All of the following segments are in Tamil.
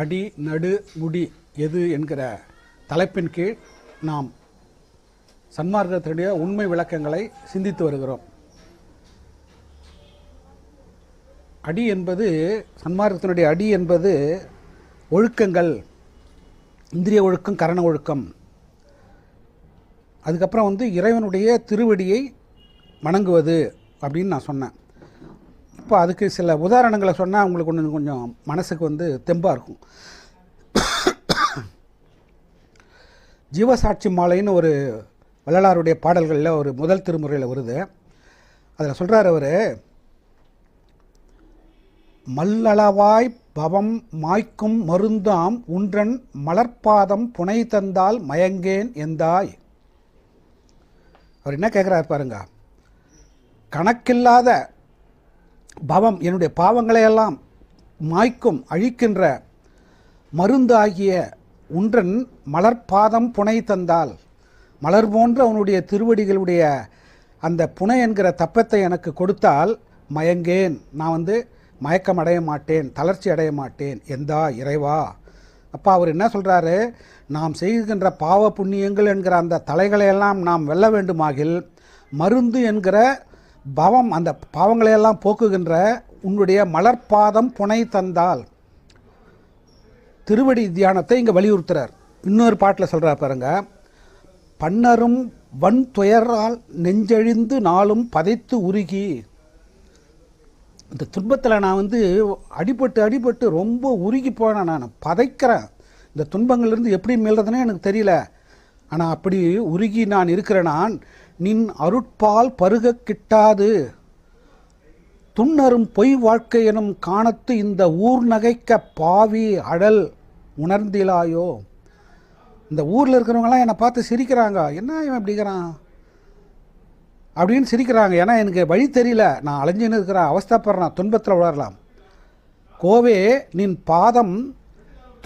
அடி நடு முடி எது என்கிற தலைப்பின் கீழ் நாம் சன்மார்க்கத்தினுடைய உண்மை விளக்கங்களை சிந்தித்து வருகிறோம். அடி என்பது சன்மார்க்கத்தினுடைய அடி என்பது ஒழுக்கங்கள் இந்திரிய ஒழுக்கம் கரண ஒழுக்கம். அதுக்கப்புறம் வந்து இறைவனுடைய திருவடியை வணங்குவது அப்படின்னு நான் சொன்னேன். இப்போ அதுக்கு சில உதாரணங்களை சொன்னால் உங்களுக்கு கொஞ்சம் கொஞ்சம் மனசுக்கு வந்து தெம்பாக இருக்கும். ஜீவசாட்சி மாலைன்னு ஒரு வள்ளலாருடைய பாடல்களில் ஒரு முதல் திருமுறையில் வருது. அதில் சொல்கிறார் அவர் மல்லளவாய் பவம் மாய்க்கும் மருந்தாம் உன்றன் மலர்பாதம் புனை தந்தால் மயங்கேன் எந்தாய்? அவர் என்ன கேட்குறாரு பாருங்க கணக்கில்லாத பவம் என்னுடைய பாவங்களையெல்லாம் மாய்க்கும் அழிக்கின்ற மருந்து ஆகிய உன்றன் மலர்பாதம் புனை தந்தால் மலர் போன்ற உன்னுடைய திருவடிகளுடைய அந்த புனை என்கிற தப்பத்தை எனக்கு கொடுத்தால் மயங்கேன். நான் வந்து மயக்கம் அடைய மாட்டேன் தளர்ச்சி அடைய மாட்டேன். எந்தா இறைவா? அப்பா அவர் என்ன சொல்கிறாரு நாம் செய்கின்ற பாவ புண்ணியங்கள் என்கிற அந்த தலைகளையெல்லாம் நாம் வெல்ல வேண்டுமாகில் மருந்து என்கிற பவம் அந்த பாவங்களையெல்லாம் போக்குகின்ற உன்னுடைய மலர்பாதம் புனை தந்தால். திருவடி தியானத்தை இங்கே வலியுறுத்துறார். இன்னொரு பாட்டில் சொல்கிறார் பாருங்க பன்னரும் வன் துயரால் நெஞ்செழிந்து நாளும் பதைத்து உருகி. இந்த துன்பத்தில் நான் வந்து அடிபட்டு அடிபட்டு ரொம்ப உருகி போனேன் நான். பதைக்கிறேன். இந்த துன்பங்கள்லேருந்து எப்படி மீள்றதுனே எனக்கு தெரியல. ஆனால் அப்படி உருகி நான் இருக்கிற நான் நின் அருட்பால் பருகக் கிட்டாது. துண்ணரும் பொய் வாழ்க்கை எனும் காணத்து இந்த ஊர் நகைக்க பாவி அடல் உணர்ந்திலாயோ? இந்த ஊரில் இருக்கிறவங்களாம் என்னை பார்த்து சிரிக்கிறாங்க. என்ன இவன் அப்படிங்கிறான் அப்படின்னு சிரிக்கிறாங்க. ஏன்னா எனக்கு வழி தெரியல. நான் அலைஞ்சுன்னு இருக்கிறேன் அவஸ்தப்படுறேன். துன்பத்தில் உணரலாம் கோவே நின் பாதம்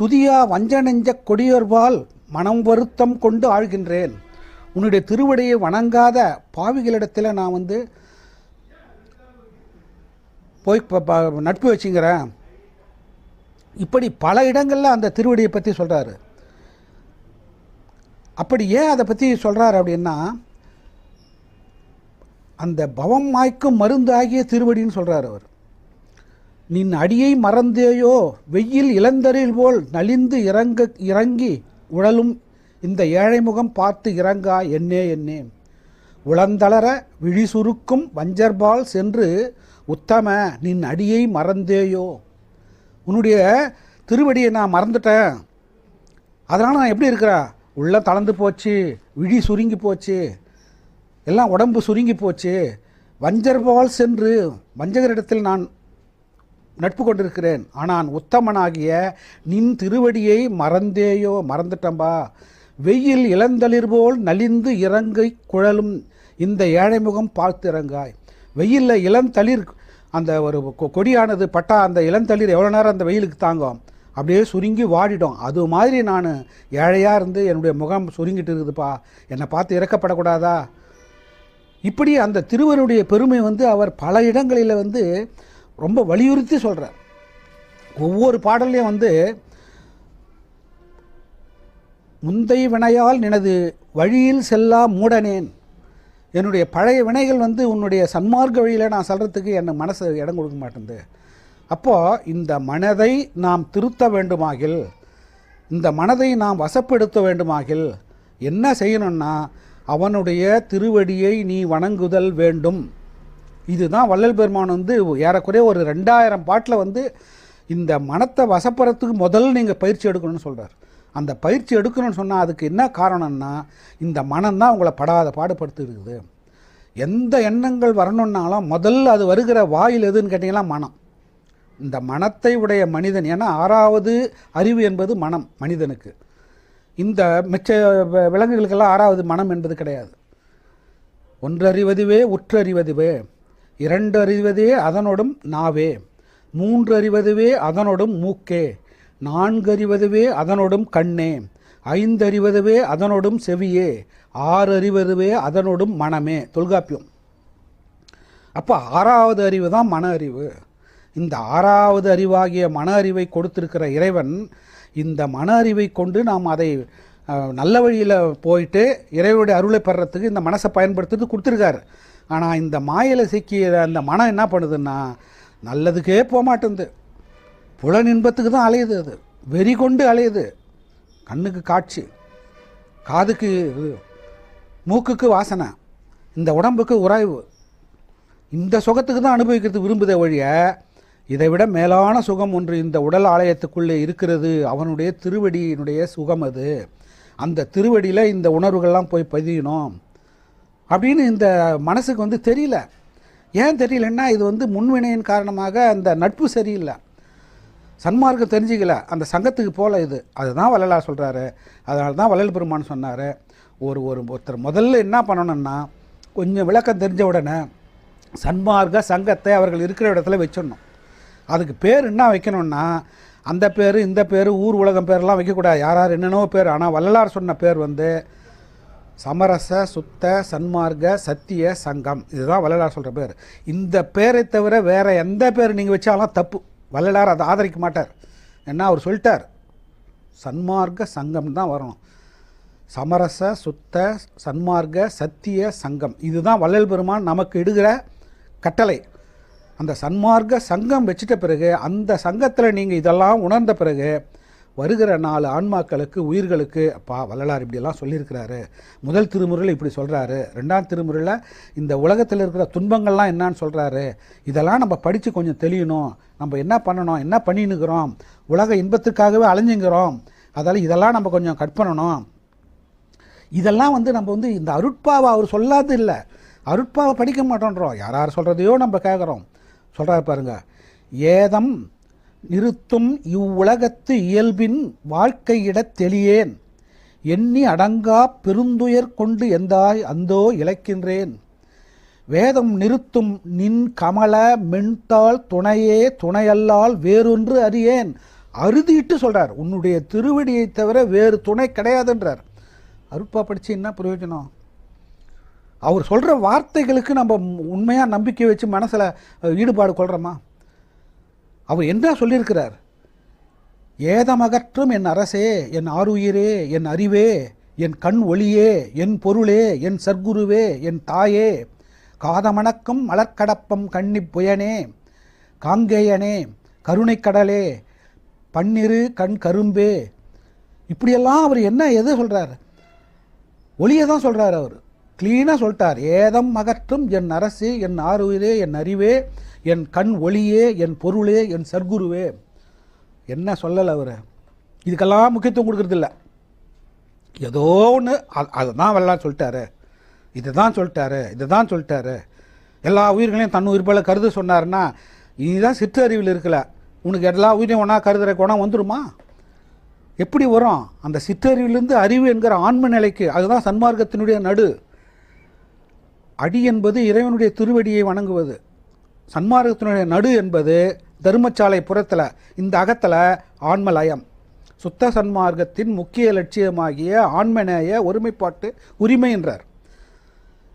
துதியா வஞ்ச நெஞ்ச கொடியோர்வால் மனம் வருத்தம் கொண்டு ஆழ்கின்றேன். உன்னுடைய திருவடியை வணங்காத பாவிகளிடத்தில் நான் வந்து போய் ப- நட்பு வச்சுங்கிறேன். இப்படி பல இடங்களில் அந்த திருவடியை பற்றி சொல்கிறாரு அப்படி ஏன் அதை பற்றி சொல்கிறாரு அப்படின்னா அந்த பவம் மாய்க்கும் மருந்து ஆகிய திருவடின்னு சொல்கிறார் அவர். நின் அடியை மறந்தேயோ வெயில் இளந்தரில் போல் நலிந்து இறங்க இறங்கி உழலும் இந்த ஏழை முகம் பார்த்து இறங்கா என்னே என்னே. உளந்தளர விழி சுருக்கும் வஞ்சர்பால் சென்று உத்தம நின் அடியை மறந்தேயோ. உன்னுடைய திருவடியை நான் மறந்துட்டேன். அதனால் நான் எப்படி இருக்கிறேன் உள்ள தளர்ந்து போச்சு விழி சுருங்கி போச்சு. எல்லாம் உடம்பு சுருங்கி போச்சு. வஞ்சர்பால் சென்று வஞ்சகரிடத்தில் நான் நட்பு கொண்டிருக்கிறேன். ஆனால் உத்தமனாகிய நின் திருவடியை மறந்தேயோ மறந்துட்டம்பா. வெயில் இளந்தளிர் போல் நலிந்து இறங்கி குழலும் இந்த ஏழைமுகம் பார்த்து இறங்காய். வெயிலில் இளந்தளிர் அந்த ஒரு கொ- கொடியானது பட்டா அந்த இளந்தளிர் எவ்வளோ நேரம் அந்த வெயிலுக்கு தாங்கும்? அப்படியே சுருங்கி வாடிடும். அது மாதிரி நான் ஏழையாக இருந்து என்னுடைய முகம் சுருங்கிட்டு இருக்குதுப்பா. என்னை பார்த்து இறக்கப்படக்கூடாதா? இப்படி அந்த திருவருடைய பெருமை வந்து அவர் பல இடங்களில் வந்து ரொம்ப வலியுறுத்தி சொல்கிறார் ஒவ்வொரு பாடல்லையும் வந்து முந்தை வினையால் நினது வழியில் செல்லா மூடனேன். என்னுடைய பழைய வினைகள் வந்து உன்னுடைய சன்மார்க்க வழியில் நான் சொல்கிறதுக்கு என் மனசு இடம் கொடுக்க மாட்டேங்குது அப்போது இந்த மனதை நாம் திருத்த வேண்டுமாகில் இந்த மனதை நாம் வசப்படுத்த வேண்டுமாகில் என்ன செய்யணும்னா அவனுடைய திருவடியை நீ வணங்குதல் வேண்டும். இதுதான் வள்ளல் பெருமான் வந்து ஏறக்குறைய ஒரு ரெண்டாயிரம் பாட்டில் வந்து இந்த மனத்தை வசப்படுறதுக்கு முதல்ல நீங்கள் பயிற்சி எடுக்கணும்னு சொல்கிறார் அந்த பயிற்சி எடுக்கணும்னு சொன்னால் அதுக்கு என்ன காரணம்னா இந்த மனம்தான் உங்களை படாத பாடுபடுத்தி இருக்குது எந்த எண்ணங்கள் வரணுன்னாலும் முதல்ல அது வருகிற வாயில் எதுன்னு கேட்டிங்கன்னா மனம். இந்த மனத்தை உடைய மனிதன் ஏன்னா ஆறாவது அறிவு என்பது மனம் மனிதனுக்கு. இந்த மிச்ச வ- விலங்குகளுக்கெல்லாம் ஆறாவது மனம் என்பது கிடையாது. ஒன்றறிவதுவே உற்றறிவதுவே இரண்டு அறிவதே அதனோடும் நாவே மூன்று அறிவதுவே அதனோடும் மூக்கே நான்கு அறிவதுவே அதனோடும் கண்ணே ஐந்து அறிவதுவே அதனோடும் செவியே ஆறு அறிவதுவே அதனோடும் மனமே. தொல்காப்பியம். அப்போ ஆறாவது அறிவு தான் மன அறிவு. இந்த ஆறாவது அறிவாகிய மன அறிவை கொடுத்திருக்கிற இறைவன் இந்த மன அறிவை கொண்டு நாம் அதை நல்ல வழியில் போயிட்டு இறைவனுடைய அருளை பெறத்துக்கு இந்த மனசை பயன்படுத்துறது கொடுத்துருக்காரு. ஆனால் இந்த மாயில சிக்கிய அந்த மனம் என்ன பண்ணுதுன்னா நல்லதுக்கே போக மாட்டேங்குது புலன் இன்பத்துக்கு தான் அலையுது அது. வெறி கொண்டு அலையுது. கண்ணுக்கு காட்சி. காதுக்கு மூக்குக்கு வாசனை. இந்த உடம்புக்கு உராய்வு. இந்த சுகத்துக்கு தான் அனுபவிக்கிறது விரும்புதே ஒழிய இதை விட மேலான சுகம் ஒன்று இந்த உடல் ஆலயத்துக்குள்ளே இருக்கிறது. அவனுடைய திருவடியினுடைய சுகம் அது. அந்த திருவடியில் இந்த உணர்வுகள்லாம் போய் பதியணும். அப்படின்னு இந்த மனசுக்கு வந்து தெரியல. ஏன் தெரியலன்னா இது வந்து முன்வினையின் காரணமாக அந்த நட்பு சரியில்லை. சன்மார்க்கம் தெரிஞ்சிக்கல. அந்த சங்கத்துக்கு போல இது. அதுதான் வள்ளலார் சொல்கிறாரு அதனால தான் வள்ளல் பெருமான் சொன்னார். ஒரு ஒரு ஒருத்தர் முதல்ல என்ன பண்ணணும்னா கொஞ்சம் விளக்கம் தெரிஞ்ச உடனே சன்மார்க்க சங்கத்தை அவர்கள் இருக்கிற இடத்துல வச்சிடணும். அதுக்கு பேர் என்ன வைக்கணும்னா அந்த பேர் இந்த பேர் ஊர் உலகம் பேர்லாம் வைக்கக்கூடாது. யார் யார் என்னென்னவோ பேர். ஆனால் வள்ளலார் சொன்ன பேர் வந்து சமரச சுத்த சன்மார்க்க சத்திய சங்கம். இதுதான் வள்ளலார் சொல்கிற பேர். இந்த பேரை தவிர வேறு எந்த பேர் நீங்கள் வச்சாலும் தப்பு. வள்ளலார் அதை ஆதரிக்க மாட்டார். ஏன்னா அவர் சொல்லிட்டார்? சன்மார்க்க சங்கம் தான் வரணும். சமரச சுத்த சன்மார்க்க சத்திய சங்கம். இதுதான் வள்ளல் பெருமான் நமக்கு இடுகிற கட்டளை. அந்த சன்மார்க்க சங்கம் வச்சிட்ட பிறகு அந்த சங்கத்தில் நீங்கள் இதெல்லாம் உணர்ந்த பிறகு வருகிற நாலு ஆன்மாக்களுக்கு உயிர்களுக்கு அப்பா வள்ளலார் இப்படியெல்லாம் சொல்லியிருக்கிறாரு. முதல் திருமுறையில் இப்படி சொல்கிறாரு ரெண்டாம் திருமுறையில் இந்த உலகத்தில் இருக்கிற துன்பங்கள்லாம் என்னன்னு சொல்கிறாரு இதெல்லாம் நம்ம படித்து கொஞ்சம் தெளியணும். நம்ம என்ன பண்ணணும்? என்ன பண்ணின்னுக்கிறோம்? உலக இன்பத்துக்காகவே அலைஞ்சுங்கிறோம் அதால் இதெல்லாம் நம்ம கொஞ்சம் கட் பண்ணணும். இதெல்லாம் வந்து நம்ம வந்து இந்த அருட்பாவை அவர் சொல்லாது இல்லை. அருட்பாவை படிக்க மாட்டோன்றோம். யார் யார் சொல்கிறதையோ நம்ம கேட்குறோம் சொல்கிறார் பாருங்க. ஏதம் நிறுத்தும் இவ்வுலகத்து இயல்பின் வாழ்க்கையிடத் தெளியேன். எண்ணி அடங்கா பெருந்துயர் கொண்டு எந்தாய் அந்தோ இழைக்கின்றேன் வேதம் நிறுத்தும் நின் கமல மென்தாள் துணையே துணையல்லால் வேறொன்று அறியேன். அறுதிட்டு சொல்றார் உன்னுடைய திருவடியை தவிர வேறு துணை கிடையாதுன்றார். அருப்பா படிச்சு என்ன பிரயோஜனம்? அவர் சொல்கிற வார்த்தைகளுக்கு நம்ம உண்மையாக நம்பிக்கை வச்சு மனசில் ஈடுபாடு கொள்கிறோமா அவர் என்ன சொல்லியிருக்கிறார்? ஏதமகற்றும் என் அரசே என் ஆருயிரே என் அறிவே என் கண் ஒளியே என் பொருளே என் சர்க்குருவே என் தாயே காதமணக்கம் மலர்க்கடப்பம் கன்னிப் புயனே காங்கேயனே கருணைக்கடலே பன்னிரு கண் கரும்பே. இப்படியெல்லாம் அவர் என்ன எது சொல்கிறார் ஒளியை தான் சொல்கிறார் அவர். க்ளீனாக சொல்லிட்டார். ஏதம் மகற்றும் என் அரசு என் ஆறுயிரே என் அறிவே என் கண் ஒளியே என் பொருளே என் சர்க்குருவே. என்ன சொல்லலை அவர்? இதுக்கெல்லாம் முக்கியத்துவம் கொடுக்கறதில்ல. ஏதோ ஒன்று அதை தான் வரலாம் சொல்லிட்டாரு. இதை தான் சொல்லிட்டாரு இதை தான் சொல்லிட்டாரு. எல்லா உயிர்களையும் தன் உயிர் போல கருத சொன்னாருன்னா இதுதான் சிற்றறிவில் இருக்கல. உனக்கு எல்லா உயிரையும் ஒன்றா கருதுற குணம் வந்துருமா? எப்படி வரும்? அந்த சிற்றறிவிலிருந்து அறிவு என்கிற ஆன்ம நிலைக்கு அதுதான் சன்மார்க்கத்தினுடைய நடு. அடி என்பது இறைவனுடைய திருவடியை வணங்குவது. சன்மார்க்கத்தினுடைய நடு என்பது தர்மச்சாலை புறத்தில் இந்த அகத்தில் ஆன்மலயம். சுத்த சன்மார்க்கத்தின் முக்கிய லட்சியமாகிய ஆன்மநேய ஒருமைப்பாட்டு உரிமை என்றார்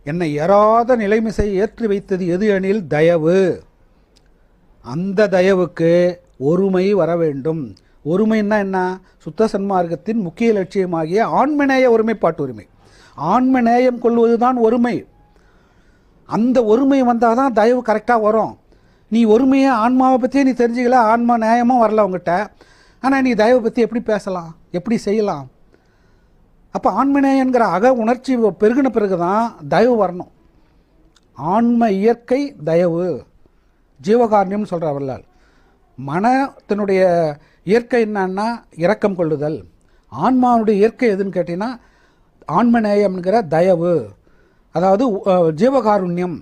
என்னை ஏறாத நிலைமிசை ஏற்றி வைத்தது எது எனில் தயவு. அந்த தயவுக்கு ஒருமை வர வேண்டும். ஒருமைன்னா என்ன? சுத்த சன்மார்க்கத்தின் முக்கிய லட்சியமாகிய ஆன்மநேய ஒருமைப்பாட்டு உரிமை. ஆன்மநேயம் கொள்வதுதான் ஒருமை. அந்த ஒருமை வந்தால் தான் தயவு கரெக்டாக வரும். நீ ஒருமையை ஆன்மாவை பற்றியே நீ தெரிஞ்சுக்கல ஆன்மா நியாயமாக வரல உங்ககிட்ட ஆனால் நீ தயவை பற்றி எப்படி பேசலாம்? எப்படி செய்யலாம்? அப்போ ஆன்மநேயங்கிற அக உணர்ச்சி பெருகின பிறகு தான் தயவு வரணும். ஆன்ம இயற்கை தயவு. ஜீவகாரணியம்னு சொல்கிற வல்லால் மனத்தினுடைய இயற்கை என்னன்னா இரக்கம் கொள்ளுதல். ஆன்மாவுடைய இயற்கை எதுன்னு கேட்டிங்கன்னா ஆன்மநேயம்ங்கிற தயவு. அதாவது ஜீவகாருண்யம்.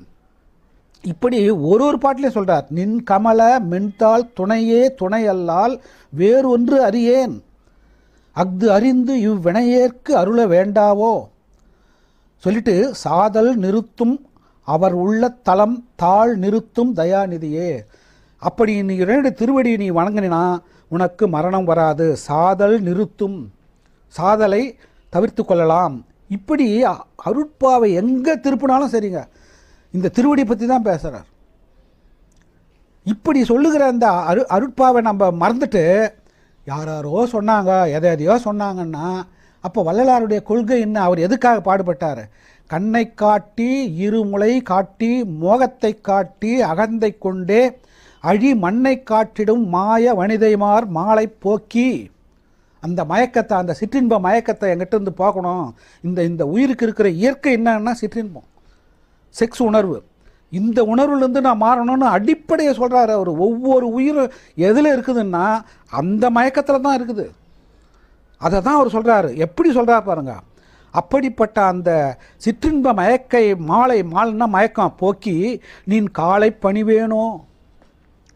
இப்படி ஒரு ஒரு பாட்டிலையும் சொல்கிறார் நின் கமல மென்தாள் துணையே துணையல்லால் வேறொன்று அறியேன். அஃது அறிந்து இவ்வினையேற்கு அருள வேண்டாவோ? சொல்லிட்டு சாதல் நிறுத்தும் அவர் உள்ள தளம் தாழ் நிறுத்தும் தயாநிதியே. அப்படி நீ இரண்டு திருவடியை நீ வணங்கினா உனக்கு மரணம் வராது. சாதல் நிறுத்தும். சாதலை தவிர்த்து கொள்ளலாம். இப்படி அருட்பாவை எங்கே திருப்பினாலும் சரிங்க. இந்த திருவடி பற்றி தான் பேசுகிறார் இப்படி சொல்லுகிற அந்த அரு அருட்பாவை நம்ம மறந்துட்டு யாராரோ சொன்னாங்க எதை எதையோ சொன்னாங்கன்னா அப்போ வள்ளலாருடைய கொள்கை என்ன? அவர் எதுக்காக பாடுபட்டார்? கண்ணை காட்டி இருமுலை காட்டி மோகத்தை காட்டி அகந்தை கொண்டே அழி மண்ணை காட்டிடும் மாய வனிதைமார் மாலை போக்கி அந்த மயக்கத்தை அந்த சிற்றின்ப மயக்கத்தை எங்கிட்ட இருந்து பார்க்கணும். இந்த இந்த உயிருக்கு இருக்கிற இயற்கை என்னன்னா சிற்றின்பம். செக்ஸ் உணர்வு. இந்த உணர்வுலேருந்து நான் மாறணும்னு அடிப்படையை சொல்கிறாரு அவர். ஒவ்வொரு உயிரும் எதில் இருக்குதுன்னா அந்த மயக்கத்தில் தான் இருக்குது. அதை தான் அவர் சொல்கிறாரு எப்படி சொல்கிறார் பாருங்க. அப்படிப்பட்ட அந்த சிற்றின்ப மயக்கை மாலை மாலைன்னா மயக்கம். போக்கி நீன் காலை பணிவேணும்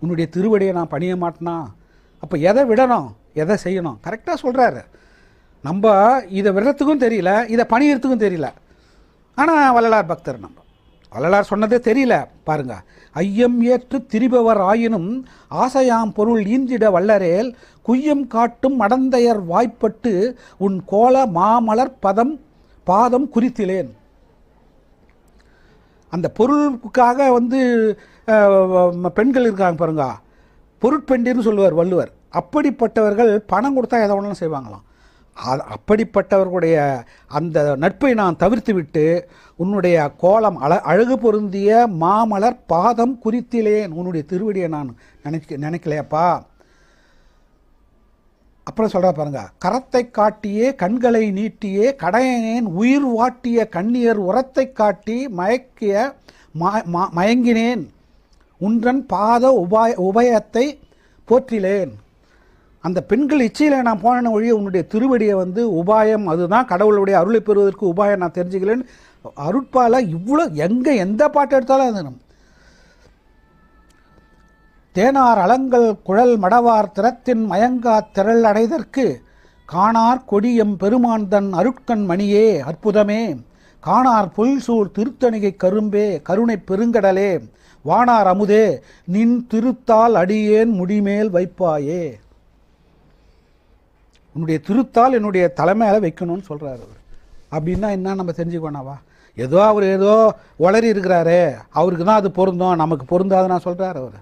உன்னுடைய திருவடியை நான் பணிய மாட்டேனா? அப்போ எதை விடணும்? எதை செய்யணும்? கரெக்டாக சொல்கிறாரு நம்ம இதை விடுறதுக்கும் தெரியல இதை பணியறதுக்கும் தெரியல. ஆனால் வள்ளலார் பக்தர் நம்ம. வள்ளலார் சொன்னதே தெரியல பாருங்க. ஐயம் ஏற்று திரிபவர் ஆயினும் ஆசையாம் பொருள் ஈந்திட வல்லரேல் குய்யம் காட்டும் மடந்தையர் வாய்ப்பட்டு உன் கோல மாமலர் பதம் பாதம் குறித்திலேன். அந்த பொருளுக்காக வந்து பெண்கள் இருக்காங்க பாருங்க. பொருட்பெண்டின்னு சொல்லுவார் வள்ளுவர். அப்படிப்பட்டவர்கள் பணம் கொடுத்தா எதை ஒன்றும் செய்வாங்களாம். அது அப்படிப்பட்டவர்களுடைய அந்த நட்பை நான் தவிர்த்து விட்டு உன்னுடைய கோலம் அழ அழகு பொருந்திய மாமலர் பாதம் குறித்திலேன் உன்னுடைய திருவடியை நான் நினைக்க நினைக்கலையப்பா. அப்புறம் சொல்கிறா பாருங்க கரத்தை காட்டியே கண்களை நீட்டியே கடையனேன் உயிர் வாட்டிய கண்ணியர் உரத்தை காட்டி மயக்கிய ம- ம- மயங்கினேன். உன்றன் பாத உபாய உபயத்தை போற்றிலேன். அந்த பெண்கள் இச்சையில் நான் போனேன்னு ஒழிய உன்னுடைய திருவடியை வந்து உபாயம் அதுதான் கடவுளுடைய அருளை பெறுவதற்கு உபாயம் நான் தெரிஞ்சுக்கலன்னு அருட்பால இவ்வளோ எங்கே எந்த பாட்டு எடுத்தாலும் அது நம்ம. தேனார் அலங்கல் குழல் மடவார் திறத்தின் மயங்கா திரள் அடைதற்கு காணார் கொடியம் பெருமான் தன் அருட்கண் மணியே அற்புதமே. காணார் பொல்சூழ் திருத்தணிகை கரும்பே கருணை பெருங்கடலே. வானார் அமுதே நின் திருத்தால் அடியேன் முடிமேல் வைப்பாயே. உன்னுடைய திருத்தால் என்னுடைய தலைமையில் வைக்கணும்னு சொல்கிறாரு அவர். அப்படின்னா என்ன நம்ம தெரிஞ்சுக்கோனாவா ஏதோ அவர் ஏதோ உளறி இருக்கிறாரே அவருக்கு தான் அது பொருந்தும் நமக்கு பொருந்தாதுன்னு சொல்கிறார் அவர்.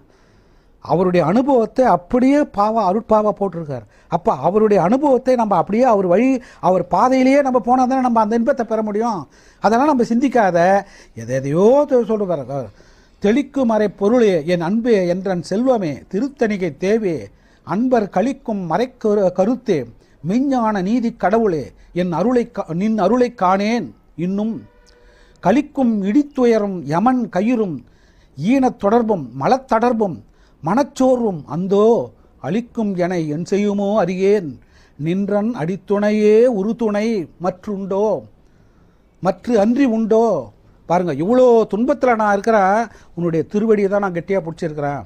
அவருடைய அனுபவத்தை அப்படியே பாவா அருட்பாவா போட்டிருக்கார். அப்போ அவருடைய அனுபவத்தை நம்ம அப்படியே அவர் வழி அவர் பாதையிலேயே நம்ம போனால் தானே நம்ம அந்த இன்பத்தை பெற முடியும்? அதெல்லாம் நம்ம சிந்திக்காத எதையோ சொல்லுவார் தெளிக்கும் அறை பொருளே என் அன்பே என்றன் செல்வமே திருத்தணிகை தேவையே அன்பர் கழிக்கும் மறைக்கரு கருத்தே மெஞ்ஞான நீதி கடவுளே என் அருளை கா- நின் அருளை காணேன். இன்னும் கழிக்கும் இடித்துயரும் யமன் கயிறும் ஈனத் தொடர்பும் மலத்தடர்பும் மனச்சோர்வும் அந்தோ அழிக்கும் என என் செய்யுமோ அறியேன். நின்றன் அடித்துணையே உறுதுணை மற்றுண்டோ மற்று அன்றி உண்டோ. பாருங்க இவ்வளோ துன்பத்தில் நான் இருக்கிறேன். உன்னுடைய திருவடியை தான் நான் கெட்டியாக பிடிச்சிருக்கிறேன்.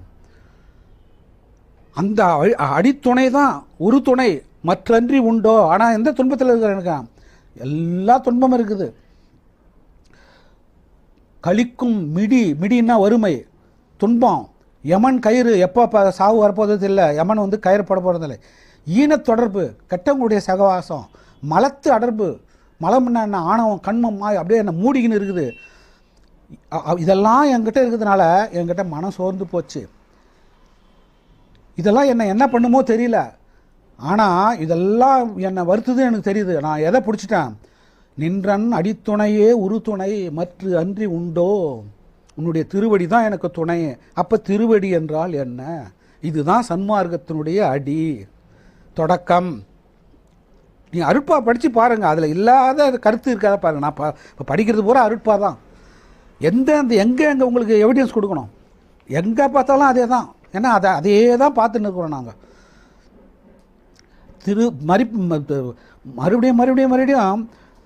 அந்த அழி- அடித்துணை தான் ஒரு துணை. மற்றன்றி உண்டோ? ஆனால் எந்த துன்பத்தில் இருக்கிற எனக்கு? எல்லா துன்பமும் இருக்குது. கழிக்கும் மிடி. மிடின்னா வறுமை. துன்பம். யமன் கயிறு எப்போ சாவு வரப்போகிறது இல்லை யமன் வந்து கயிறு போட போகிறதில்லை ஈனத் தொடர்பு கெட்டவங்களுடைய சகவாசம் மலத்து அடர்பு மலம்னா என்ன ஆணவம் கண்மம் மாய் அப்படியே என்ன மூடிக்கின்னு இருக்குது. இதெல்லாம் என்கிட்ட இருக்கிறதுனால என்கிட்ட மனம் சோர்ந்து போச்சு. இதெல்லாம் என்னை என்ன பண்ணுமோ தெரியல. ஆனால் இதெல்லாம் என்னை வருத்துது எனக்கு தெரியுது. நான் எதை பிடிச்சிட்டேன்? நின்றன் அடித்துணையே உருத்துணை மற்ற அன்றி உண்டோ? உன்னுடைய திருவடி தான் எனக்கு துணை. அப்போ திருவடி என்றால் என்ன? இதுதான் சன்மார்க்கத்தினுடைய அடி. தொடக்கம். நீ அருட்பா படித்து பாருங்கள் அதில் இல்லாத கருத்து இருக்காத பாருங்கள் நான் பா இப்போ படிக்கிறது பூரா அருட்பா தான். எந்த அந்த எங்கே எங்கே உங்களுக்கு எவிடன்ஸ் கொடுக்கணும்? எங்கே பார்த்தாலும் அதே தான் ஏன்னா அதை அதே தான் பார்த்துன்னு இருக்கிறோம் நாங்கள் திரு மறி மறுபடியும் மறுபடியும் மறுபடியும்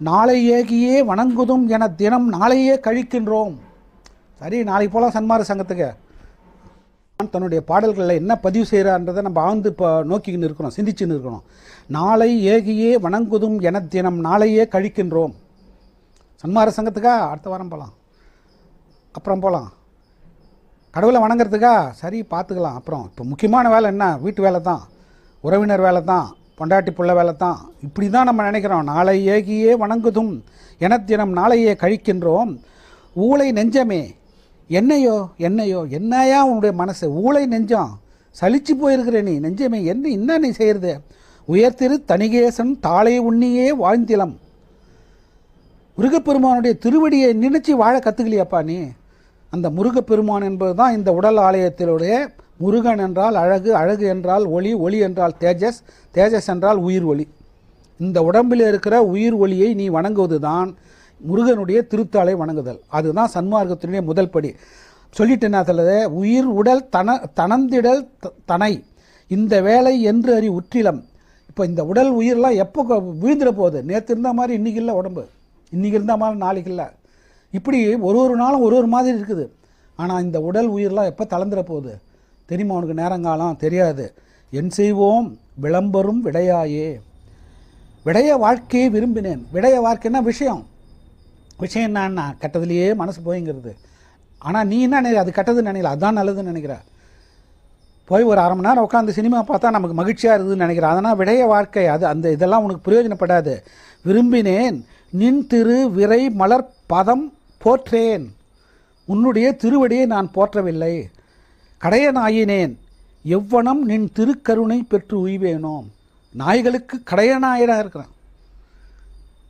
நாளை ஏகியே வணங்குதும் என தினம் நாளையே கழிக்கின்றோம். சரி நாளைக்கு போகலாம் சன்மார சங்கத்துக்கு. தன்னுடைய பாடல்களில் என்ன பதிவு செய்கிறான்றதை நம்ம ஆழ்ந்து இப்போ நோக்கிக்கின்னு இருக்கிறோம் சிந்திச்சுன்னு இருக்கிறோம். நாளை ஏகியே வணங்குதும் என தினம் நாளையே கழிக்கின்றோம். சன்மார சங்கத்துக்கா? அடுத்த வாரம் போகலாம் அப்புறம் போகலாம் கடவுளை வணங்குறதுக்கா? சரி பார்த்துக்கலாம். அப்புறம் இப்போ முக்கியமான வேலை என்ன? வீட்டு வேலை தான். உறவினர் வேலை தான். பொண்டாட்டி புள்ள வேலை தான். இப்படி தான் நம்ம நினைக்கிறோம். நாளை ஏகியே வணங்குதும். எனத்தினம் நாளையே கழிக்கின்றோம். ஊளை நெஞ்சமே. என்னையோ என்னையோ என்னையா உன்னுடைய மனசு? ஊளை நெஞ்சம். சலிச்சு போயிருக்கிற நீ. நெஞ்சமே என்ன என்ன நீ செய்கிறது உயர்திரு தணிகேசன் தாளை உண்ணியே வாழ்ந்திலம். முருகப்பெருமானுடைய திருவடியை நினைச்சு வாழ கற்றுக்கலையாப்பா நீ? அந்த முருகப்பெருமான் என்பது தான் இந்த உடல் ஆலயத்தினுடைய முருகன் என்றால் அழகு அழகு என்றால் ஒளி ஒளி என்றால் தேஜஸ் தேஜஸ் என்றால் உயிர் ஒளி. இந்த உடம்பில் இருக்கிற உயிர் ஒளியை நீ வணங்குவது தான் முருகனுடைய திருத்தாளை வணங்குதல். அதுதான் சன்மார்க்கத்தினுடைய முதல் படி. சொல்லிட்டு என்ன சொல்லுது உயிர் உடல் தன தனந்திடல் த- தனை. இந்த வேலை என்று அறி உற்றிலம். இப்போ இந்த உடல் உயிரெலாம் எப்போ விழுந்துட வீழ்ந்துட போகுது? நேற்று இருந்த மாதிரி இன்றைக்கி இல்லை உடம்பு. இன்றைக்கி இருந்த மாதிரி நாளைக்கு இல்லை. இப்படி ஒரு ஒரு நாளும் ஒரு ஒரு மாதிரி இருக்குது. ஆனால் இந்த உடல் உயிரெலாம் எப்போ தளர்ந்துட போகுது? தெரியுமா உனக்கு நேரங்காலம்? தெரியாது. என் செய்வோம் விளம்பரும் விடையாயே. விடைய வாழ்க்கையை விரும்பினேன். விடைய வாழ்க்கைன்னா விஷயம். விஷயம் என்னன்னா கெட்டதுலேயே மனசு போய்ங்கிறது. ஆனால் நீ என்ன நினை அது கெட்டதுன்னு நினைக்கல. அதுதான் நல்லதுன்னு நினைக்கிற. போய் ஒரு அரை மணி நேரம் உட்காந்து சினிமா பார்த்தா நமக்கு மகிழ்ச்சியாக இருக்குதுன்னு நினைக்கிறேன் அதனால் விடைய வாழ்க்கை. அது அந்த இதெல்லாம் உனக்கு பிரயோஜனப்படாது. விரும்பினேன். நின் திரு விரை மலர் பதம் போற்றேன். உன்னுடைய திருவடியை நான் போற்றவில்லை. கடையனாயினேன். எவ்வனம் நின் திருக்கருணை பெற்று உய்வேனோம். நாய்களுக்கு கடையனாயிடாக இருக்கிறேன்.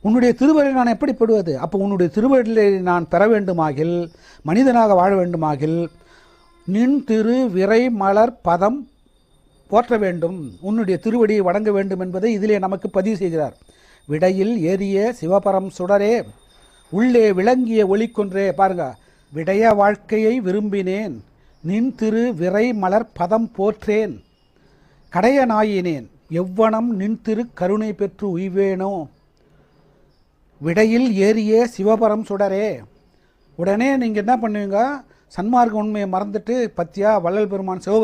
உன்னுடைய திருவடி நான் எப்படி படுவது? அப்போ உன்னுடைய திருவடியை நான் பெற வேண்டுமாகில் மனிதனாக வாழ வேண்டுமாகில் நின் திரு விரை மலர் பதம் போற்ற வேண்டும். உன்னுடைய திருவடியை வணங்க வேண்டும் என்பதை இதிலே நமக்கு பதிவு செய்கிறார். விடையில் ஏறிய சிவபரம் சுடரே. உள்ளே விளங்கிய ஒளிக்கொன்றே பாருங்க விடைய வாழ்க்கையை விரும்பினேன் நின் திரு விரை மலர் பதம் போற்றேன் கடையனாயினேன் எவ்வனம் நின் திரு கருணை பெற்று உய்வேனோ விடையில் ஏறிய சிவபரம் சுடரே. உடனே நீங்கள் என்ன பண்ணுவீங்க? சன்மார்க்க உண்மையை மறந்துட்டு பத்தியா வள்ளல் பெருமான் சிவபெருமான்